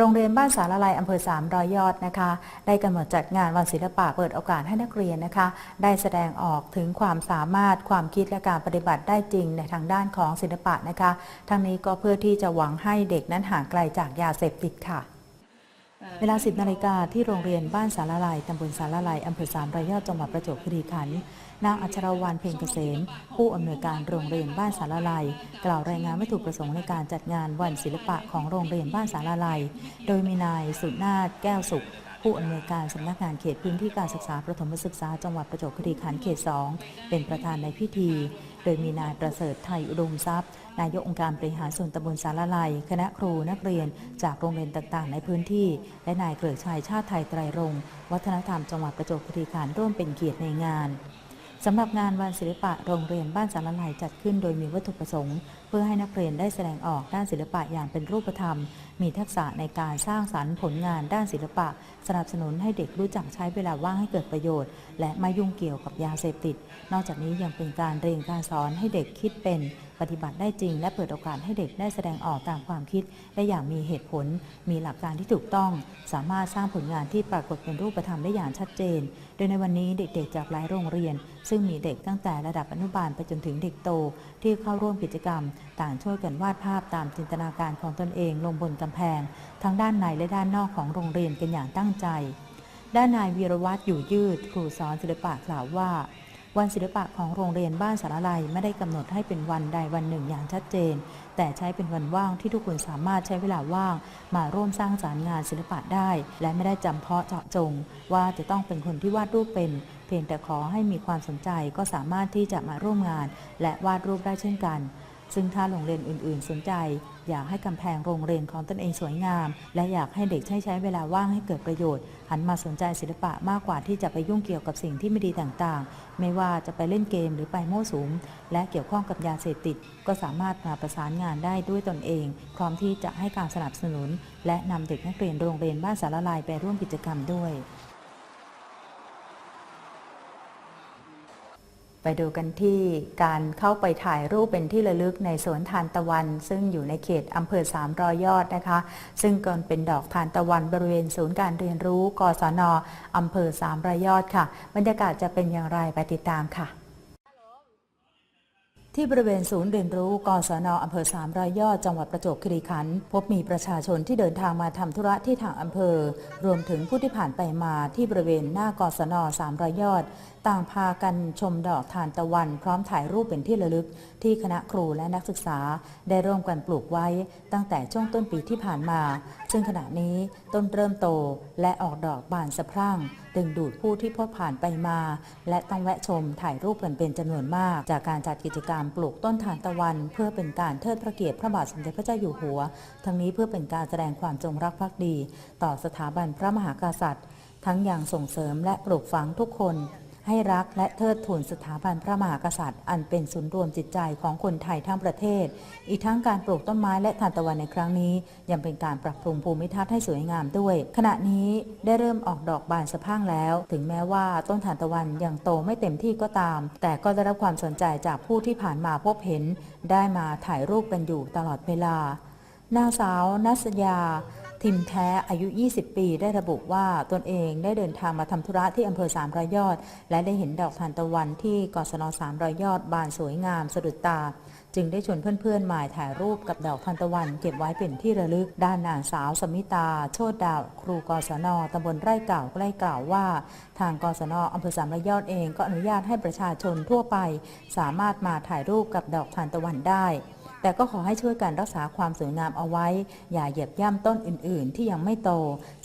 โรงเรียนบ้านสารลัยอำเภอสามรอยยอดนะคะ ได้กำหนดจัดงานวันศิลปะเปิดโอกาสให้นักเรียนนะคะ ได้แสดงออกถึงความสามารถความคิดและการปฏิบัติได้จริงในทางด้านของศิลปะนะคะ ทั้งนี้ก็เพื่อที่จะหวังให้เด็กนั้นห่างไกลจากยาเสพติดค่ะเวลา 10 นาฬิกาที่โรงเรียนบ้านสารลัยตำบลสารลัยอำเภอสามรอยยอดจังหวัดประจวบคีรีขันธ์ นางอัชรวรรณเพ็งเกษม ผู้อำนวยการโรงเรียนบ้านสารลัย กล่าวรายงานวัตถุประสงค์ในการจัดงานวันศิลปะของโรงเรียนบ้านสารลัย โดยมีนายสุนาถแก้วสุข ผู้อำนวยการสำนักงานเขตพื้นที่การศึกษาประถมศึกษาจังหวัดประจวบคีรีขันธ์เขต 2 เป็นประธานในพิธี โดยมีนายประเสริฐไทยอุดมทรัพย์นายกองค์การบริหารส่วนตำบลสารลัย คณะครูนักเรียนจากโรงเรียนต่างๆ ในพื้นที่ และนายเกลือชัยชาติไทยไตรรงวัฒนธรรมจังหวัดประจวบคีรีขันธ์ร่วมเป็นเกียรติในงาน สำหรับงานวันศิลปะโรงเรียนบ้านสารลายจัดขึ้นโดยมีวัตถุประสงค์ เพื่อให้นักเรียนได้แสดงออกด้านศิลปะอย่างเป็นรูปธรรม มีทักษะในการสร้างสรรค์ผลงานด้านศิลปะ สนับสนุนให้เด็กรู้จักใช้เวลาว่างให้เกิดประโยชน์ และไม่ยุ่งเกี่ยวกับยาเสพติด นอกจากนี้ยังเป็นการเรียนการสอนให้เด็กคิดเป็น ปฏิบัติได้จริง และเปิดโอกาสให้เด็กได้แสดงออกตามความคิด ได้อย่างมีเหตุผล มีหลักการที่ถูกต้อง สามารถสร้างผลงานที่ปรากฏเป็นรูปธรรมได้อย่างชัดเจน โดยในวันนี้เด็กๆ จากหลายโรงเรียน ซึ่งมีเด็กตั้งแต่ระดับอนุบาลไปจนถึงเด็กโต ที่เข้าร่วมกิจกรรม ต่างช่วยกันวาดภาพตามจินตนาการของตนเองลงบนกำแพง ทั้งด้านในและด้านนอกของโรงเรียนกันอย่างตั้งใจ ด้านนายวีรวัตรอยู่ยืดครูสอนศิลปะกล่าวว่า วันศิลปะของโรงเรียนบ้านสารลัยไม่ได้กำหนดให้เป็นวันใดวันหนึ่งอย่างชัดเจน แต่ใช้เป็นวันว่างที่ทุกคนสามารถใช้เวลาว่าง มาร่วมสร้างสารรค์งานศิลปะได้ และไม่ได้จำเพาะเจาะจง ว่าจะต้องเป็นคนที่วาดรูปเป็น เพียงแต่ขอให้มีความสนใจก็สามารถที่จะมาร่วมงาน และวาดรูปได้เช่นกัน ซึ่งถ้าโรงเรียนอื่น ๆ สนใจ อยากให้กำแพงโรงเรียนของตนเองสวยงาม และอยากให้เด็กใช้ใช้เวลาว่างให้เกิดประโยชน์ หันมาสนใจศิลปะมากกว่าที่จะไปยุ่งเกี่ยวกับสิ่งที่ไม่ดีต่างๆ ไม่ว่าจะไปเล่นเกมหรือไปโม้สูง และเกี่ยวข้องกับยาเสพติด ก็สามารถมาประสานงานได้ด้วยตนเอง พร้อมที่จะให้การสนับสนุน และนำเด็กนักเรียนโรงเรียนบ้านสารลายไปร่วมกิจกรรมด้วย ไปดูกันที่การเข้าไปถ่ายรูปเป็นที่ระลึกในสวนทานตะวัน ซึ่งอยู่ในเขตอำเภอสามรอยยอดนะคะ ซึ่งก็เป็นดอกทานตะวันบริเวณศูนย์การเรียนรู้กศนอำเภอสามรอยยอดค่ะ บรรยากาศจะเป็นอย่างไรไปติดตามค่ะ ที่บริเวณศูนย์เรียนรู้กศนอำเภอสามรอยยอดจังหวัดประจวบคีรีขันธ์พบมีประชาชนที่เดินทางมาทำธุระที่ทางอำเภอ รวมถึงผู้ที่ผ่านไปมาที่บริเวณหน้ากศนสามรอยยอด ต่างพากันชมดอกทานตะวัน พร้อมถ่ายรูปเป็นที่ระลึก ที่คณะครูและนักศึกษา ได้ร่วมกันปลูกไว้ ตั้งแต่ช่วงต้นปีที่ผ่านมา ซึ่งขณะนี้ต้นเริ่มโตและออกดอกบานสะพรั่ง ดึงดูดผู้ที่พบผ่านไปมา และต้องแวะชมถ่ายรูปกันเป็นจำนวนมาก จากการจัดกิจกรรมปลูกต้นทานตะวัน เพื่อเป็นการเทิดพระเกียรติพระบาทสมเด็จพระเจ้าอยู่หัว ทั้งนี้เพื่อเป็นการแสดงความจงรักภักดี ต่อสถาบันพระมหากษัตริย์ ทั้งอย่างส่งเสริมและปลูกฝังทุกคน ให้รักและเทิดทูนสถาบันพระมหากษัตริย์ อันเป็นศูนย์รวมจิตใจของคนไทยทั้งประเทศ อีกทั้งการปลูกต้นไม้และทานตะวันในครั้งนี้ ยังเป็นการปรับปรุงภูมิทัศน์ให้สวยงามด้วย ขณะนี้ได้เริ่มออกดอกบานสะพั่งแล้ว ถึงแม้ว่าต้นทานตะวันยังโตไม่เต็มที่ก็ตาม แต่ก็ได้รับความสนใจจากผู้ที่ผ่านมาพบเห็น ได้มาถ่ายรูปกันอยู่ตลอดเวลานางสาวนัสยา ทิมแท้อายุ 20 ปี ได้ระบุว่าตนเองได้เดินทางมาทำธุระที่อำเภอสามรอยยอด และได้เห็นดอกทานตะวันที่กศนสามรอยยอด บานสวยงามสะดุดตา จึงได้ชวนเพื่อนๆมาถ่ายรูปกับดอกทานตะวัน เก็บไว้เป็นที่ระลึก ด้านนางสาวสมิตา โชดดาว ครูกศนตำบลไร่เก่าใกล้กล่าวว่า ทางกศนอำเภอสามรอยยอดเองก็อนุญาตให้ประชาชนทั่วไป สามารถมาถ่ายรูปกับดอกทานตะวันได้ แต่ก็ขอให้ช่วยกันรักษาความสวยงามเอาไว้ อย่าเหยียบย่ำต้นอื่น ๆ ที่ยังไม่โต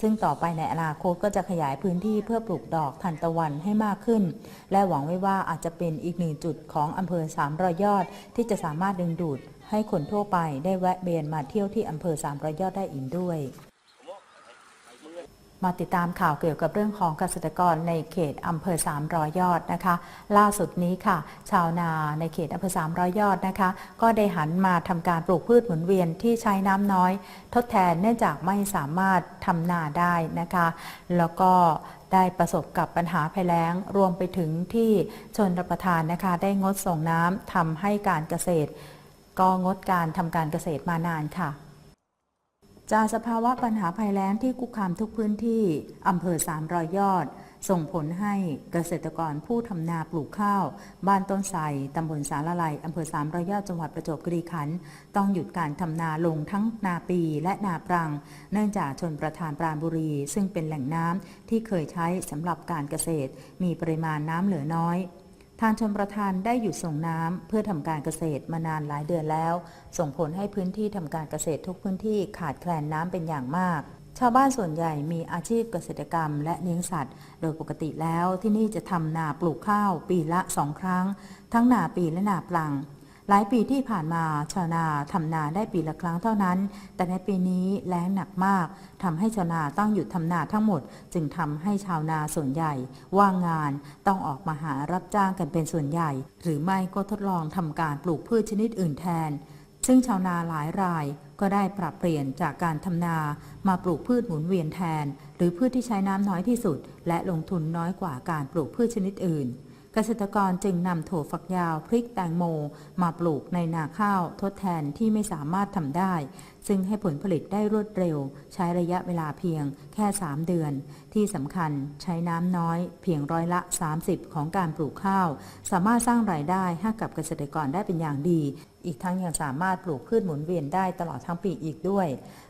ซึ่งต่อไปในอนาคตก็จะขยายพื้นที่เพื่อปลูกดอกทานตะวันให้มากขึ้น และหวังไว้ว่าอาจจะเป็นอีกหนึ่งจุดของอำเภอสามรอยยอด ที่จะสามารถดึงดูดให้คนทั่วไปได้แวะเบียนมาเที่ยวที่อำเภอสามรอยยอดได้อีกด้วย มาติดตามข่าวเกี่ยวกับเรื่องของเกษตรกรในเขตอำเภอสามรอยอดนะคะ ล่าสุดนี้ค่ะ ชาวนาในเขตอำเภอสามรอยยอดนะคะ ก็ได้หันมาทำการปลูกพืชหมุนเวียนที่ใช้น้ำน้อย ทดแทนเนื่องจากไม่สามารถทำนาได้นะคะ แล้วก็ได้ประสบกับปัญหาภัยแล้ง รวมไปถึงที่ชนรับประทานนะคะ ได้งดส่งน้ำทำให้การเกษตร ก็งดการทำการเกษตรมานานค่ะ จากสภาวะปัญหาภัยแล้งที่คุกคามทุกพื้นที่อำเภอสามรอยยอด ส่งผลให้เกษตรกรผู้ทำนาปลูกข้าว บ้านต้นไทรตำบลสารลัยอำเภอสามรอยยอดจังหวัดประจวบคีรีขันธ์ต้องหยุดการทำนาลงทั้งนาปีและนาปรัง เนื่องจากชนประทานปราณบุรี ซึ่งเป็นแหล่งน้ำที่เคยใช้สำหรับการเกษตร มีปริมาณน้ำเหลือน้อย ทางชนประทานได้หยุดส่งน้ำเพื่อทำการเกษตรมานานหลายเดือนแล้ว ส่งผลให้พื้นที่ทำการเกษตรทุกพื้นที่ขาดแคลนน้ำเป็นอย่างมาก ชาวบ้านส่วนใหญ่มีอาชีพเกษตรกรรม และเลี้ยงสัตว์ โดยปกติแล้วที่นี่จะทำนาปลูกข้าว ปีละสองครั้ง ทั้งนาปีและนาปลัง หลายปีที่ผ่านมาชาวนาทำนาได้ปีละครั้งเท่านั้น แต่ในปีนี้แล้งหนักมากทำให้ชาวนาต้องหยุดทำนาทั้งหมด จึงทำให้ชาวนาส่วนใหญ่ ว่างงานต้องออกมาหารับจ้างกันเป็นส่วนใหญ่ หรือไม่ก็ทดลองทำการปลูกพืชชนิดอื่นแทน ซึ่งชาวนาหลายรายก็ได้ปรับเปลี่ยนจากการทำนามาปลูกพืชหมุนเวียนแทน หรือพืชที่ใช้น้ำน้อยที่สุด และลงทุนน้อยกว่าการปลูกพืชชนิดอื่น เกษตรกรจึงนำถั่วฝักยาวพริกแตงโม มาปลูกในนาข้าวทดแทนที่ไม่สามารถทำได้ ซึ่งให้ผลผลิตได้รวดเร็ว ใช้ระยะเวลาเพียงแค่ 3 เดือน ที่สำคัญใช้น้ำน้อยเพียงร้อยละ 30 ของการปลูกข้าว สามารถสร้างรายได้ให้กับเกษตรกรได้เป็นอย่างดี อีกทั้งยังสามารถปลูกพืชหมุนเวียนได้ตลอดทั้งปีอีกด้วย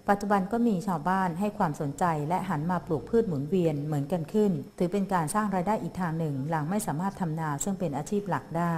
ปัจจุบันก็มีชาวบ้านให้ความสนใจและหันมาปลูกพืชหมุนเวียนเหมือนกันขึ้น ถือเป็นการสร้างรายได้อีกทางหนึ่ง หลังไม่สามารถทำนาซึ่งเป็นอาชีพหลักได้